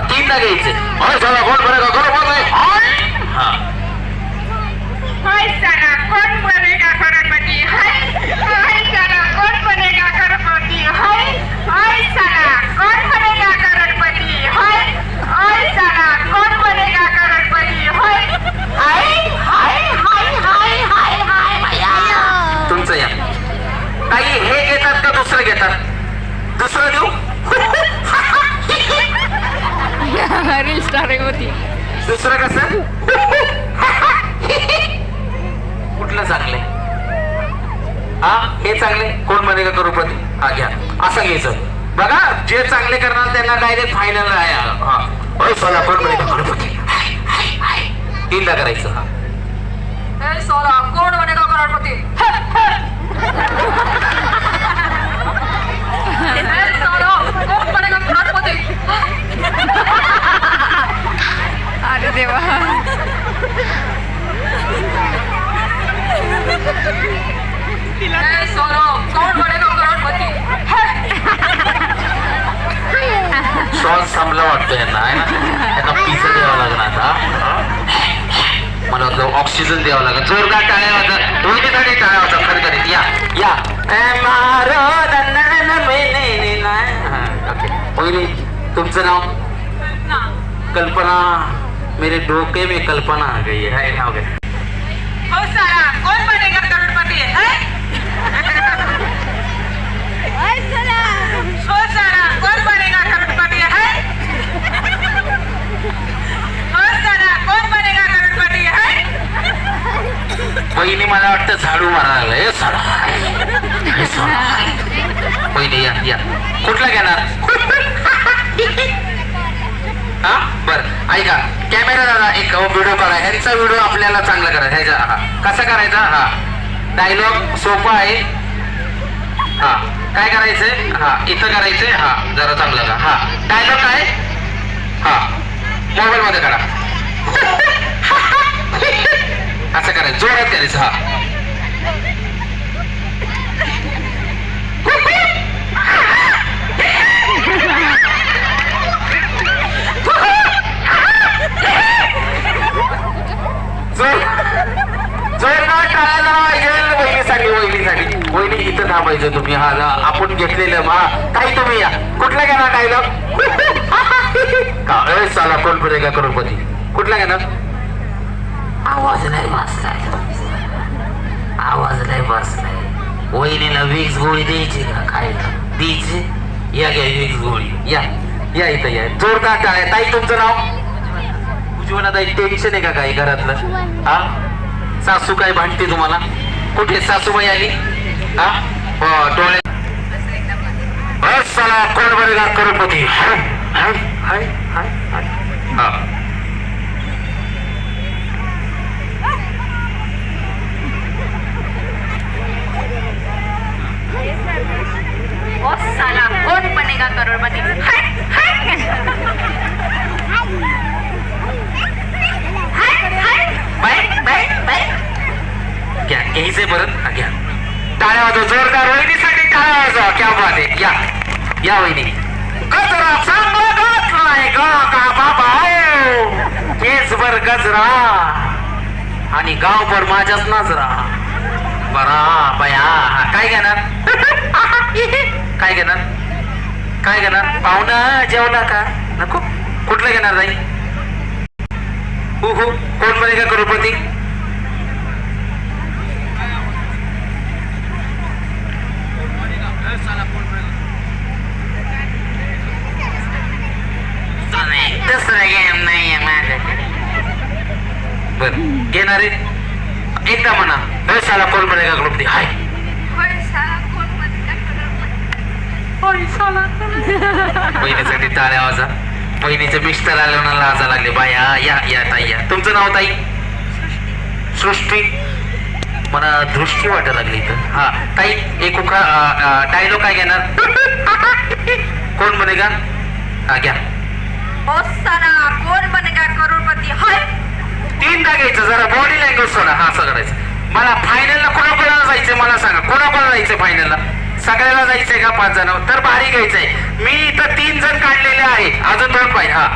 तीनदा घ्यायचे. अरे चला कोण बरं का? कोण बोल रे हा. हाय. दुसरं कसं? कुठलं चांगले हा हे चांगले कोणमध्ये का करोडपती? हा घ्या. असं घ्यायचं. बघा जे चांगले करणार त्यांना डायरेक्ट फायनल आहे. हा. चला कोणमध्ये का करोडपती. तीनदा करायचं. हा. सोला कोण सोला कोण बनेगा करोड़पति अरे देवा ए सोला कोण बनेगा करोड़पति श्वास थांबला वाटतो यांना आहे ना? द्यावा लागणार आता. मला वाटलं ऑक्सिजन द्यावं लागेल. जोरदार टाळ्या वाजत दोन्हीसाठी टाळ्या वाजत खरखरीत या या. ए मारो दन्नन मेने ना. हा, ओके. तुमचं नाव? कल्पना. मेरे डोके में कल्पना. आ गई है. हो हो साला कौन बनेगा करोड़पति? है? हो? साला कौन बनेगा करोड़पति? है? हो साला कौन बनेगा करोड़पति? है? पहिली मला वाटतं झाडू मारायला हे साडा हे साडा. या या. कुठला घेणार? हा? बर. ऐका. कॅमेरा दादा एक हो व्हिडिओ काढा. ह्यांचा व्हिडिओ आपल्याला चांगला करायचा ह्याचा हा. कसा करायचा? हा. डायलॉग सोपा आहे. हा. काय करायचंय? हा. इथं करायचंय. हा. जरा चांगलं का हा. डायलॉग काय? हा. मोबाईल मध्ये काढा. असं करायचं. जोरात करायचं. हा. जोर जोरदार टाळ्या लावा गेल वहिनीसाठी वहिनीसाठी. वहिनी इथं थांबायचं तुम्ही. हा जा. आपण घेतलेलं मा. काही तुम्ही या? कुठला घेणार डायलॉग का साला कोण पडेगा करोडपती? कुठला घेणार आवाज नाही बसलाय आवाज नाही बसलाय वहिनीला वीज गोळी द्यायची का? काय? द्यायची? या घ्या वीज गोळी. या. या इथं या. जोरदार टाळ्या. ताई तुमचं नाव? जीवनादायी टेन्शन आहे का काही घरातलं? हा? सासू काय भांडते तुम्हाला? कुठे सासूबाई आली? हा? हो, डोळे बस चला कोण बरेगा करोडपती? हाय हाय हाय हाय हाय. हा ओ साला Kaun Banega Crorepati hi hi hi hi bye bye bye घ्या घ्यायचंय परत हा घ्या टाळ्या वाजवा जोरदार वहिनीसाठी टाळा वाजवा क्या या. या वहिनी. गजरा चांगला घातलाय ग का बाबा? हो. केसभर गजरा. आणि गावभर माझ्याच नजरा. बरा बया. हा, काय घेणार? काय घेणार? काय घेणार? पाहुणा जेवला का? नको. कुठलं घेणार नाही हो हो. कोणमध्ये का करोडपती? दुसरं गेम नाही माझ्याकडे. बर घेणार आहे. एकदा म्हणा साला कोण बने का करोडपती हाय. होय बहिणीसाठी टाळ्या आवाजा बहिणीचे मिस्टर आले म्हणून लाजा लागले. बाया या या ताई या. तुमचं नाव ताई? सृष्टी. मला दृष्टी वाटायला लागली इथं. हा ताई. उखा डायलॉग काय घेणार? कोण बनेगा हा घ्या. साला कौन बनेगा करोड़पति? हाय. तीनदा घ्यायचं जरा बॉडी लँग्वेज सोडा. हा असं करायचं मला फायनलला कोणाकोणाला जायचंय मला सांगा. कोणाकोणाला जायचंय फायनलला सगळ्याला जायचंय का पाच जण तर भारी घ्यायचंय. मी इथं तीन जण काढलेले आहे. अजून दोन पाहिजे हा.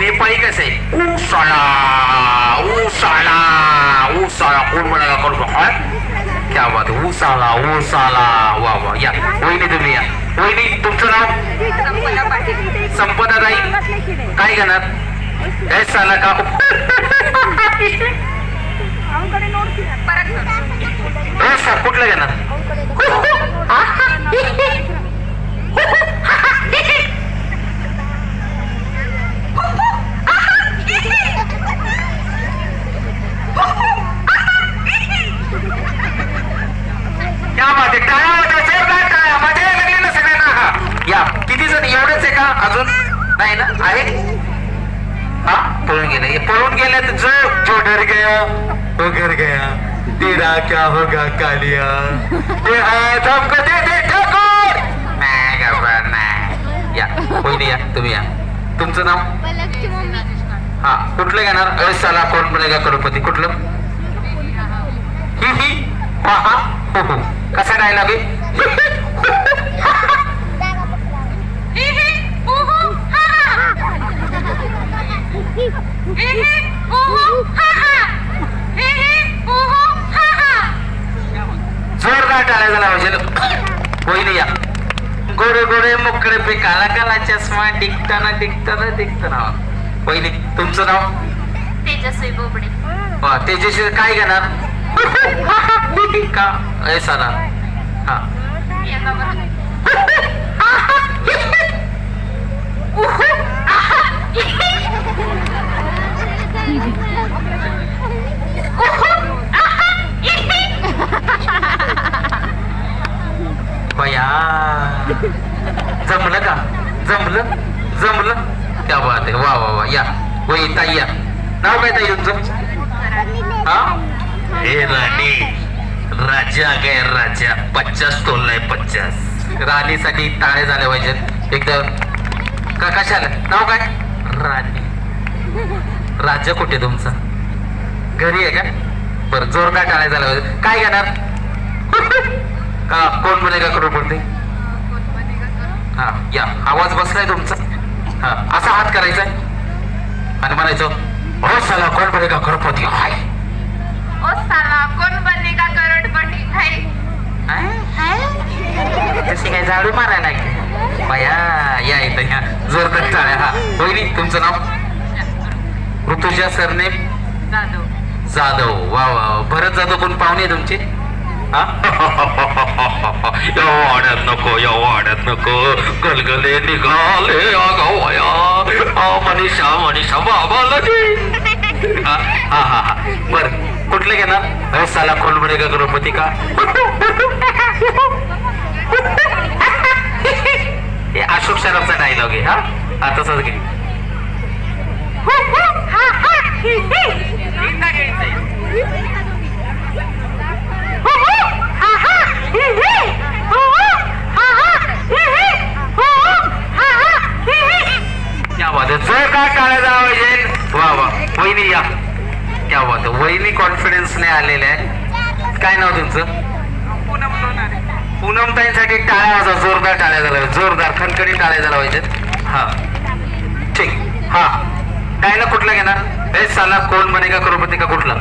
नेपाळी कसं? आहे उसाला उसाला उसाला कोण म्हणाला करू हा? क्या बात. उसाला उसाला वा वा. या. वहिनी तुम्ही या. वहिनी तुमचं नाव? संपदा ताई. काय घेणार? हे साला का? सर कुठलं घेणार? पळून गेले तर जो जो डर गया वो घर गया तेरा क्या होगा कालिया? ते हात हमको दे दे ठाकूर! नाही घाबरा नाही. या पहिली या तुम्ही या. तुमचं नाव? हा कुठलं घेणार? अरे साला कोण बनेगा करोडपती? कुठलं? ही ही? हा हा. हो हो. कसा डायलॉग आहे हि हि हु हु हा हा हि हि हु हु हा हा हि हि हु हु हा हा जोरदार टाळ्या झाला पाहिजे पहिली या. गोडे गोडे मोकळे पे काला काला चष्मा डिकताना डिकताना डिकताना. पहिली तुमचं नाव? तेजस्वी बोबडे. तेजस्वी काय घेणार? का? ए साला. हा. बया जमलं का? जमलं? जमलं? त्या बात आहे वा वा वा. या. वही ताई या. नाव काय ताई तुमचं? हा? हे राणी. राजा काय राजा. पच्चास तोललाय पच्चास. राणीसाठी टाळे झाले पाहिजेत. एकदम का कशाला? नाव काय? राणी. राज्य कुठे तुमचं? घरी आहे का? बरं जोरदार टाळे झाले काय घेणार? का कोण का करू बनेगा करोड- हा या. आवाज बसलाय तुमचा? हा असा हात करायचा आणि म्हणायचं हो साला कोण का करोडपती हाय. ओ साला कोण बनेगा करोडपती है तशी काय झाडू मारायला बया या इथं या. जोरदार टाळ्या. हा होईनी तुमचं नाव? ऋतुजा सरनेम? जाधव. जाधव. वा वा भरत जाधव कोण? पाहुणे तुमचे? हा? या वाड्यात नको या वाड्यात नको. गलगले निघाले आगावया. मनीषा मनीषा बाबा लगे हा हा हा हा. बर. कुठलं घेणार? अरे साला कोण बने का करोडपती का? अशोक शराबचा डायलॉग आहे हा? हा तसंच घे. तीनदा जोर का टाळ्या जावा पाहिजे वा वा. वहिनी या. क्या बात आहे वहिनी कॉन्फिडन्स ने आलेले आहे. काय नाव तुमचं? पूनम लोणारे पूनम ताईंसाठी टाळ्या वाजवा. जोरदार टाळ्या झाला जोरदार. खणखणी टाळ्या झाला पाहिजेत हा. ठीक. हा. काय ना कुठला घेणार? हे साला कोण बने का करोडपती का कुठला?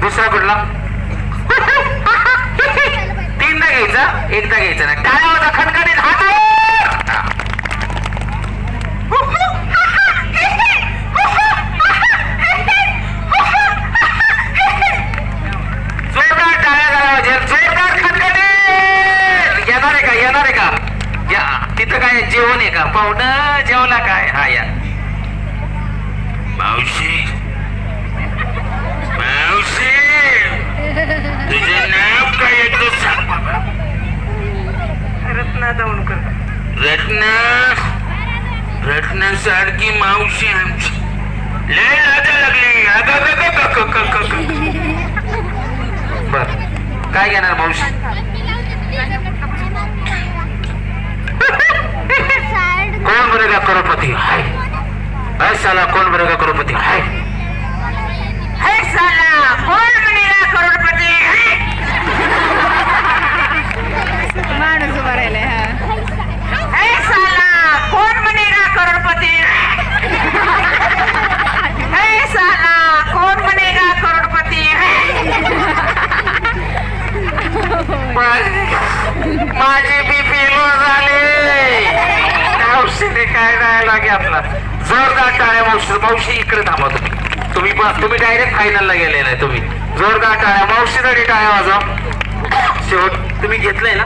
दुसरा कुठला? तीनदा घ्यायचा एकदा घ्यायचा ना काय वाजवा खणखणीत हात जोरदार टाळ्या झाला. जोरदार येणार आहे का? येणार आहे का? या तिथं काय जेवण आहे का? पाहुणं जेवला काय? हा या. मावशी मावशी तुझे नाव काय येतो सांग रत्ना दौंडकर रत्ना. रत्नासारखी मावशी आमची. लय लाजा लागली. अगं, अगं, अगं. बर. काय घेणार मावशी? कोण बनेगा करोडपती? हाय हाय. साला कोण बनेगा करोडपती? हाय. हाय साला कोण बनेगा करोडपती? माणूस उभा राहिलाय हाय साला कोण बनेगा करोडपती? हाय साला कोण बनेगा करोडपती? माझे बीपी लो झाले. औषधे काय जायला लागले आपला जोरदार टाळ्या मावशी मावशी इकडे थांबा तुम्ही. तुम्ही तुम्ही डायरेक्ट फायनलला गेलेला आहे तुम्ही. जोरदार टाळ्या. मावशीसाठी टाळ्या वाजवा. शेवट तुम्ही घेतलंय ना?